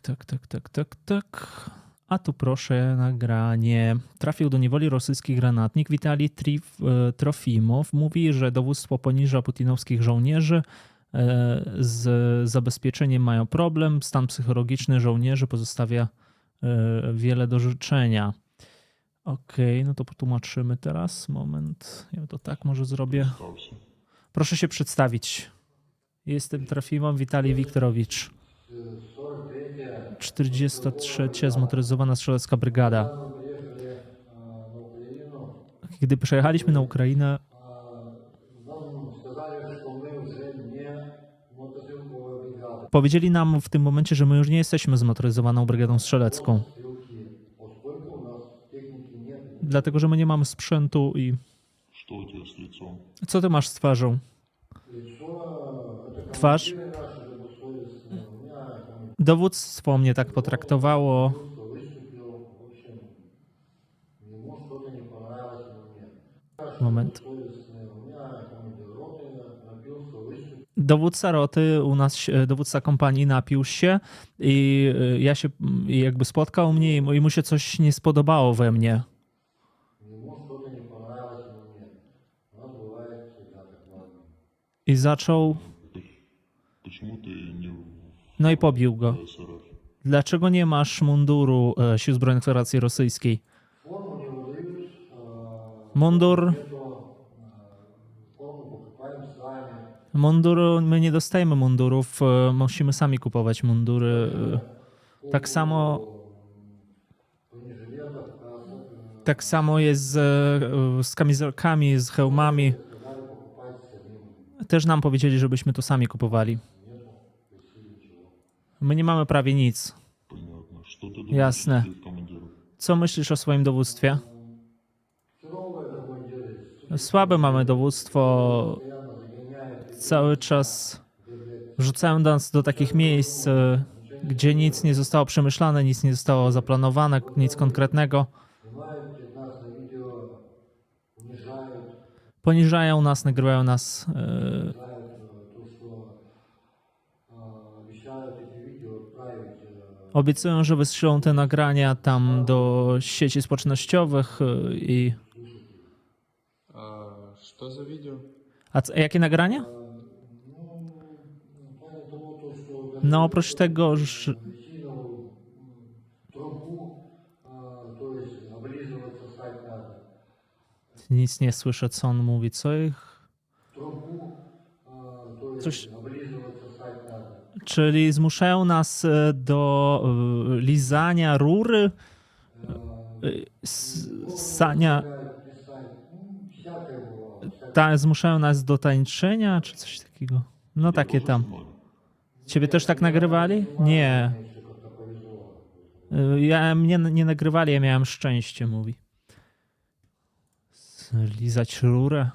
Tak, tak, tak, tak, tak, tak. A tu proszę nagranie. Trafił do niewoli rosyjski granatnik. Witali e, Trofimow mówi, że dowództwo poniża putinowskich żołnierzy. E, z zabezpieczeniem mają problem. Stan psychologiczny żołnierzy pozostawia e, wiele do życzenia. Okej, okay, no to potłumaczymy teraz. Moment. Ja to tak może zrobię. Proszę się przedstawić. Jestem Trofimow Witalij Wiktorowicz. 43. Zmotoryzowana Strzelecka Brygada. Gdy przejechaliśmy na Ukrainę, powiedzieli nam w tym momencie, że my już nie jesteśmy zmotoryzowaną brygadą strzelecką. Dlatego, że my nie mamy sprzętu i. Co ty masz z twarzą? Twarz Dowództwo mnie tak potraktowało. Moment. Dowódca roty u nas, dowódca kompanii napił się i y, ja się i jakby spotkał mnie i mu się coś nie spodobało we mnie. I zaczął, no i pobił go. Dlaczego nie masz munduru e, Sił Zbrojnych Federacji Rosyjskiej? Mundur. Munduru, my nie dostajemy mundurów, e, musimy sami kupować mundury. E, tak samo. Tak samo jest z, z kamizelkami, z hełmami. Też nam powiedzieli, żebyśmy to sami kupowali. My nie mamy prawie nic. Jasne. Co myślisz o swoim dowództwie? Słabe mamy dowództwo. Cały czas rzucają nas do takich miejsc, e, gdzie nic nie zostało przemyślane, nic nie zostało zaplanowane, nic konkretnego. Poniżają nas, nagrywają nas. Yy Obiecuję, że wystrzelą te nagrania tam do sieci społecznościowych y, i. Co za video? A co, jakie nagrania? No oprócz tego, że... Nic nie słyszę, co on mówi, co ich... Coś... Czyli zmuszają nas e, do e, lizania rury, e, s- ssania. Ta, zmuszają nas do tańczenia, czy coś takiego. No takie tam. Ciebie też tak nagrywali? Nie. Ja, mnie nie nagrywali, ja miałem szczęście, mówi. Lizać rurę.